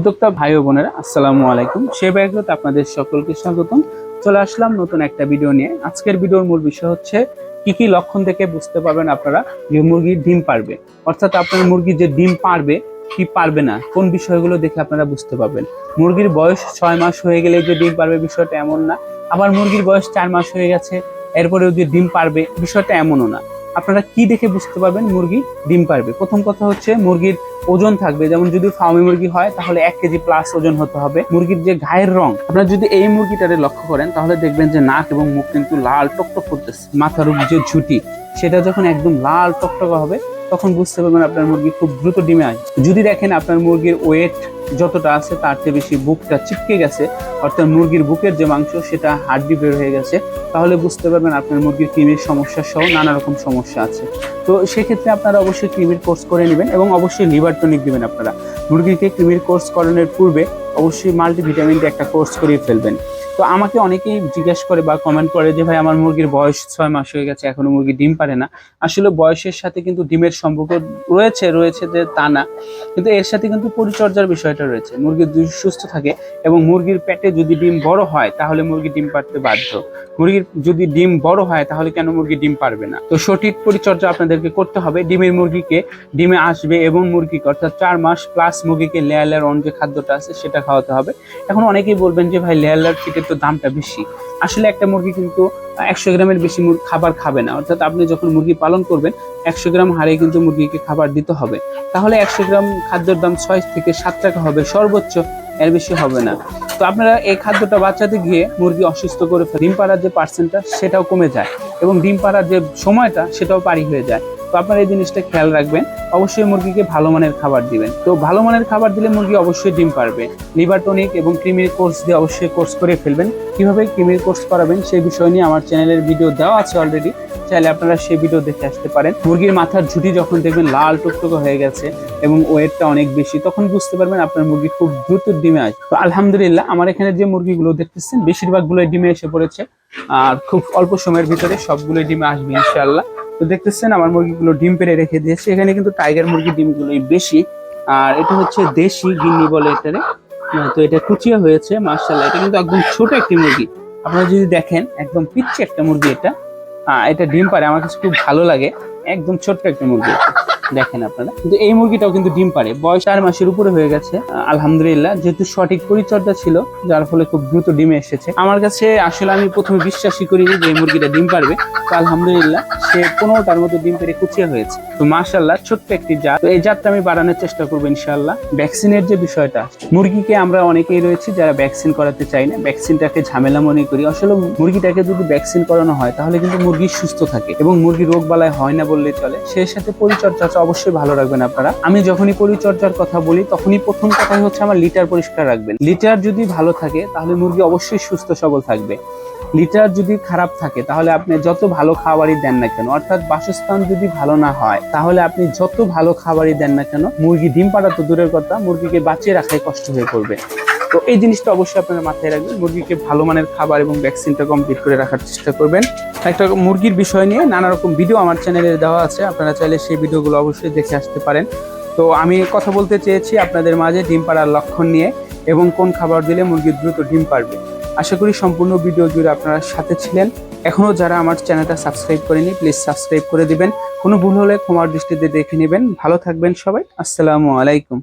উদ্যোক্তা ভাই ও বোনেরা, আসসালামু আলাইকুম। সে ব্যাগরত আপনাদের সকলকে স্বাগতম। চলে আসলাম নতুন একটা ভিডিও নিয়ে। আজকের ভিডিওর মূল বিষয় হচ্ছে, কি কি লক্ষণ থেকে বুঝতে পারবেন আপনারা যে মুরগি ডিম পারবে। অর্থাৎ আপনার মুরগি যে ডিম পারবে, কি পারবে না, কোন বিষয়গুলো দেখে আপনারা বুঝতে পারবেন। মুরগির বয়স ছয় মাস হয়ে গেলে যে ডিম পারবে বিষয়টা এমন না। আবার মুরগির বয়স চার মাস হয়ে গেছে, এরপরেও যে ডিম পারবে বিষয়টা এমনও না। আপনারা কি দেখে বুঝতে পারবেন মুরগি ডিম পারবে? প্রথম কথা হচ্ছে, মুরগির ওজন থাকবে। যেমন যদি ফার্মি মুরগি হয়, তাহলে এক কেজি প্লাস ওজন হতে হবে। মুরগির যে গায়ের রং, আপনারা যদি এই মুরগিটারে লক্ষ্য করেন, তাহলে দেখবেন যে নাক এবং মুখ কিন্তু লাল টকটক করতেছে। মাথার যে ঝুটি, সেটা যখন একদম লাল টকটকা হবে তখন বুঝতে পারবেন আপনার মুরগি খুব দ্রুত ডিমে আসবে যদি দেখেন আপনার মুরগির ওয়েট যতটা আছে, তার চেয়ে বেশি বুকটা চিপকে গেছে, অর্থাৎ মুরগির বুকের যে মাংস, সেটা হাড্ডি বের হয়ে গেছে, তাহলে বুঝতে পারবেন আপনার মুরগির কৃমির সমস্যা সহ নানা রকম সমস্যা আছে। তো সেক্ষেত্রে আপনারা অবশ্যই কৃমির কোর্স করে নেবেন এবং অবশ্যই লিভার টনিক দিবেন আপনারা। মুরগিকে কৃমির কোর্স করানোর পূর্বে অবশ্যই মাল্টিভিটামিন একটা কোর্স করিয়ে ফেলবেন। তো আমাকে অনেকেই জিজ্ঞেস করে বা কমেন্ট করে যে, ভাই, আমার মুরগির বয়স ছয় মাস হয়ে গেছে, এখনও মুরগি ডিম পারে না। আসলে বয়সের সাথে কিন্তু ডিমের সম্পর্ক রয়েছে রয়েছে যে তা না। কিন্তু এর সাথে কিন্তু পরিচর্যার বিষয়টা রয়েছে। মুরগি সুস্থ থাকে এবং মুরগির পেটে যদি ডিম বড় হয়, তাহলে মুরগি ডিম পারতে বাধ্য। মুরগির যদি ডিম বড় হয়, তাহলে কেন মুরগি ডিম পারবে না? তো সঠিক পরিচর্যা আপনাদেরকে করতে হবে। ডিমের মুরগিকে ডিমে আসবে এবং মুরগিকে অর্থাৎ চার মাস প্লাস মুরগিকে লেয়ার অন যে খাদ্যটা আছে, সেটা খাওয়াতে হবে। এখন অনেকেই বলবেন যে, ভাই লেয়ার ফিটের তো দামটা বেশি। আসলে একটা মুরগি কিন্তু একশো গ্রামের বেশি খাবার খাবে না। অর্থাৎ আপনি যখন মুরগি পালন করবেন, একশো গ্রাম হারে কিন্তু মুরগিকে খাবার দিতে হবে। তাহলে একশো গ্রাম খাদ্যের দাম ছয় থেকে সাত টাকা হবে, সর্বোচ্চ এর বেশি হবে না। তো আপনারা এই খাদ্যটা বাচ্চাতে গিয়ে মুরগি অসুস্থ করে ডিম পাড়ার যে পার্সেন্টটা সেটাও কমে যায় এবং ডিম পাড়ার যে সময়টা, সেটাও পারি হয়ে যায়। তো আপনারা এই জিনিসটা খেয়াল রাখবেন। অবশ্যই মুরগিকে ভালো মানের খাবার দিবেন। তো ভালো মানের খাবার দিলে মুরগি অবশ্যই ডিম পারবে। লিভার টনিক এবং ক্রিমির কোর্স দিয়ে অবশ্যই কোর্স করে ফেলবেন। কীভাবে ক্রিমির কোর্স করাবেন সেই বিষয় নিয়ে আমার চ্যানেলের ভিডিও দেওয়া আছে অলরেডি চাইলে আপনারা সেই ভিডিও দেখে আসতে পারেন। মুরগির মাথার ঝুঁটি যখন দেখবেন লাল টুকটুকো হয়ে গেছে এবং ওয়েটটা অনেক বেশি, তখন বুঝতে পারবেন আপনার মুরগি খুব দ্রুত ডিমে আসবে। তো আলহামদুলিল্লাহ, আমার এখানে যে মুরগিগুলো দেখতেছেন বেশিরভাগগুলো ডিমে এসে পড়েছে। আর খুব অল্প সময়ের ভিতরে সবগুলো ডিমে আসবে, ইনশাআল্লাহ। তো দেখতেছেন আমার মুরগিগুলো ডিম পেড়ে রেখে দিয়েছে। এখানে কিন্তু টাইগার মুরগির ডিমগুলোই বেশি। আর এটা হচ্ছে দেশি গিন্নি বলে এটারে। তো এটা কুচিয়া হয়েছে মার্শাল্লাহ এটা কিন্তু একদম ছোট একটি মুরগি। আপনারা যদি দেখেন, একদম পিচ্ছি একটা মুরগি এটা। এটা ডিম পারে আমার কাছে খুব ভালো লাগে। একদম ছোট্ট একটা মুরগি। দেখেন আপনারা। কিন্তু এই মুরগিটাও কিন্তু ডিম পারে বয়স চার মাসের উপরে হয়ে গেছে। আলহামদুলিল্লাহ, যেহেতু সঠিক পরিচর্যা ছিল, যার ফলে খুব দ্রুত ডিমে এসেছে। আমার কাছে আসলে আমি প্রথমে বিশ্বাসই করিনি যে এই মুরগিটা ডিম পারবে তো আলহামদুলিল্লাহ, সে পনেরোটার মতো ডিম পেরে কুচিয়া হয়েছে। তো মার্শাল্লাহ ছোট্ট একটি জাত। তো এই জাতটা আমি বাড়ানোর চেষ্টা করব ইনশাল্লাহ ভ্যাকসিনের যে বিষয়টা, মুরগিকে আমরা অনেকেই রয়েছি যারা ভ্যাকসিন করাতে চাই না। ভ্যাকসিনটাকে ঝামেলা মনে করি। আসলে মুরগিটাকে যদি ভ্যাকসিন করানো হয়, তাহলে কিন্তু মুরগি সুস্থ থাকে এবং মুরগি রোগ বালায় হয় না বললেই চলে। সেই সাথে পরিচর্যাটা অবশ্যই ভালো রাখবেন আপনারা। আমি যখনই পরিচর্যার কথা বলি, তখনই প্রথম কথাই হচ্ছে আমার লিটার পরিষ্কার রাখবেন। লিটার যদি ভালো থাকে, তাহলে মুরগি অবশ্যই সুস্থ সবল থাকবে। লিটার যদি খারাপ থাকে, তাহলে আপনি যত ভালো খাবারই দেন না কেন, অর্থাৎ বাসস্থান যদি ভালো না হয় তাহলে আপনি যত ভালো খাবারই দেন না কেন, মুরগি ডিম পাড়া তো দূরের কথা, মুরগিকে বাঁচিয়ে রাখাই কষ্ট হয়ে পড়বে। তো এই জিনিসটা অবশ্যই আপনারা মাথায় রাখবেন, মুরগিকে ভালো মানের খাবার এবং ভ্যাকসিনটা কমপ্লিট করে রাখার চেষ্টা করবেন। একটা মুরগির বিষয় নিয়ে নানা রকম ভিডিও আমার চ্যানেলে দেওয়া আছে, আপনারা চাইলে সেই ভিডিওগুলো অবশ্যই দেখে আসতে পারেন। তো আমি কথা বলতে চেয়েছি আপনাদের মাঝে ডিম পাড়ার লক্ষণ নিয়ে এবং কোন খাবার দিলে মুরগি দ্রুত ডিম পারবে। আশা করি সম্পূর্ণ ভিডিও জুড়ে আপনারা সাথে ছিলেন। এখনও যারা আমার চ্যানেলটা সাবস্ক্রাইব করেনি প্লিজ সাবস্ক্রাইব করে দিবেন। কোনো ভুল হলে ক্ষমার দৃষ্টিতে দেখে নেবেন। ভালো থাকবেন সবাই। আসসালামু আলাইকুম।